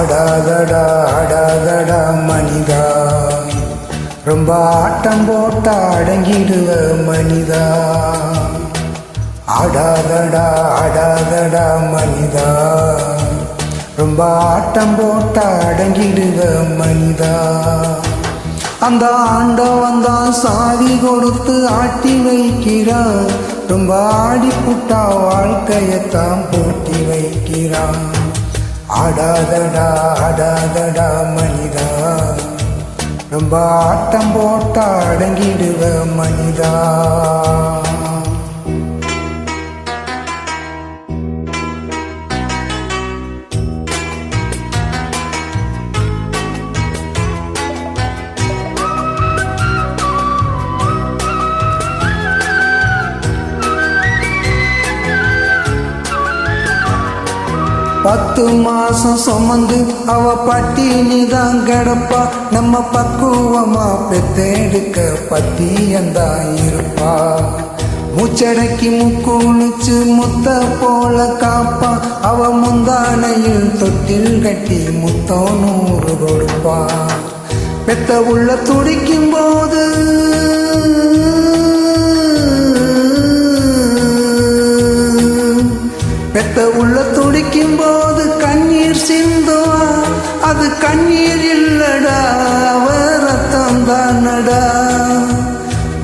ஆடாதடா ஆடாதடா மனிதா. ரொம்ப ஆட்டம் போட்ட அடங்கிடுவ மனிதா. ஆடாதடா ஆடாதடா மனிதா. ரொம்ப ஆட்டம் போட்ட அடங்கிடுவ மனிதா. அந்த ஆண்டவன் தான் சாவி கொடுத்து ஆட்டி வைக்கிறான் ரொம்ப ஆடி புட்டா வாழ்க்கையத்தான் பூட்டி வைக்கிறான். ஆடாதடா ஆடாதடா மனிதா. நம்ம ஆட்டம் போட்டா அடங்கிடுவ மனிதா. பத்து மாசம் சுமந்து அவ பட்டினி தான் கிடப்பா. நம்ம பக்குவமா பெத்தெடுக்க பத்தியந்தான் இருப்பா. மூச்சடக்கி முக்குளிச்சு முத்த போல காப்பா. அவ முந்தானையில் தொட்டில் கட்டி முத்தோ நூறு கொடுப்பா. பெத்த உள்ள துடிக்கும் போது பெத்த உள்ள துடிக்கும் போது கண்ணீர் சிந்துவா? அது கண்ணீர் இல்லடா அவ ரத்தம் தானடா.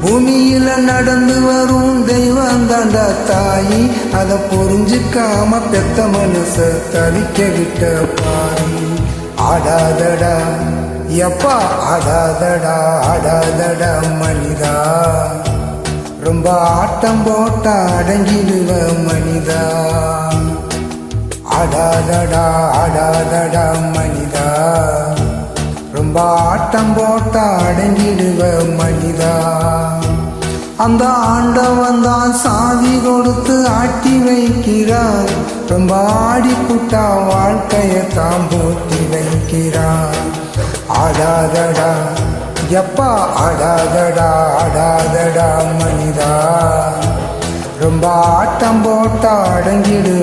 பூமியில நடந்து வரும் தெய்வம் தாண்டா தாயி. அதை புரிஞ்சுக்காம பெத்த மனச தவிக்க விட்ட பாரி ஆடாதடா எப்பா ஆடாதடா ஆடாதடா மனிதா. ரொம்ப ஆட்டம் போட்டா அடங்கிடுவ மனிதா. அடாதடா அடாதடா மனிதா. ரொம்ப ஆட்டம் போட்ட அடங்கிடுவ மனிதா. அந்த ஆண்டவன் தான் சாதி கொடுத்து ஆட்டி வைக்கிறார். ரொம்ப ஆடி புட்டா வாழ்க்கையை தான் போட்டி வைக்கிறான் ஆடாதடா எப்பா ஆடாதடா ஆடாதடா மனிதா. ரொம்ப ஆட்டம் போட்டா அடங்கிடு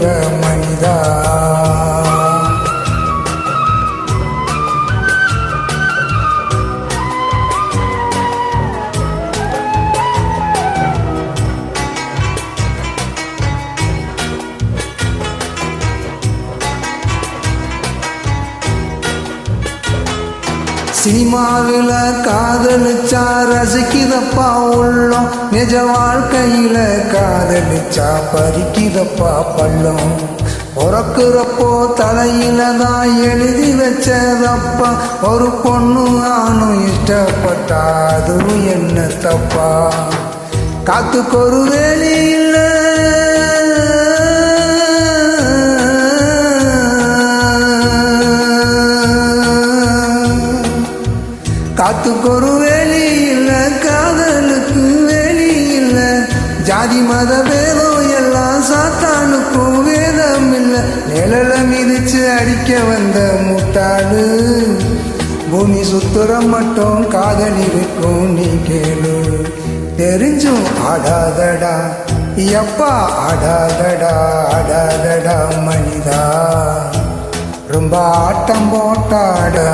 சினிமாவில் காதலிச்சா ரசிக்குதப்பா உள்ளம். நிஜ வாழ்க்கையில காதலிச்சா பறிக்குதப்பா பள்ளம். பிறக்குறப்போ தலையில தான் எழுதி வச்சதப்பா. ஒரு பொண்ணு ஆணும் இஷ்டப்பட்டா அதுவும் என்ன தப்பா? காத்துக்கொரு ஒரு வேலி இல்லை ஒரு வேலி இல்ல காதலுக்கு வேலி இல்ல ஜாதி மத வேதம் எல்லாம் சாத்தானுக்கும் வேதம் இல்ல நிழல மிதிச்சு அடிக்க வந்த முட்டாளு. பூமி சுத்துறம் மட்டும் காதல் இருக்கும் நீ கேளு. தெரிஞ்சும் ஆடாதடா. எப்பா ஆடாதடா ஆடாதடா மனிதா. ரொம்ப ஆட்டம் போட்டாடா.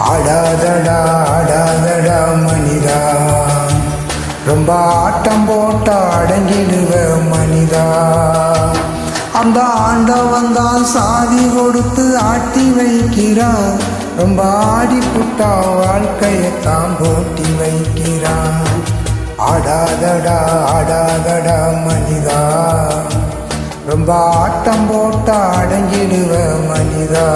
ஆடாதடா ஆடாதடா மனிதா. ரொம்ப ஆட்டம் போட்டா அடங்கிடுவ மனிதா. அந்த ஆண்டவன் தான் சாதி கொடுத்து ஆட்டி வைக்கிறான் ரொம்ப ஆடி புட்டா வாழ்க்கையை தான் போட்டி வைக்கிறான் ஆடாதடா ஆடாதடா மனிதா. ரொம்ப ஆட்டம் போட்டா அடங்கிடுவ மனிதா.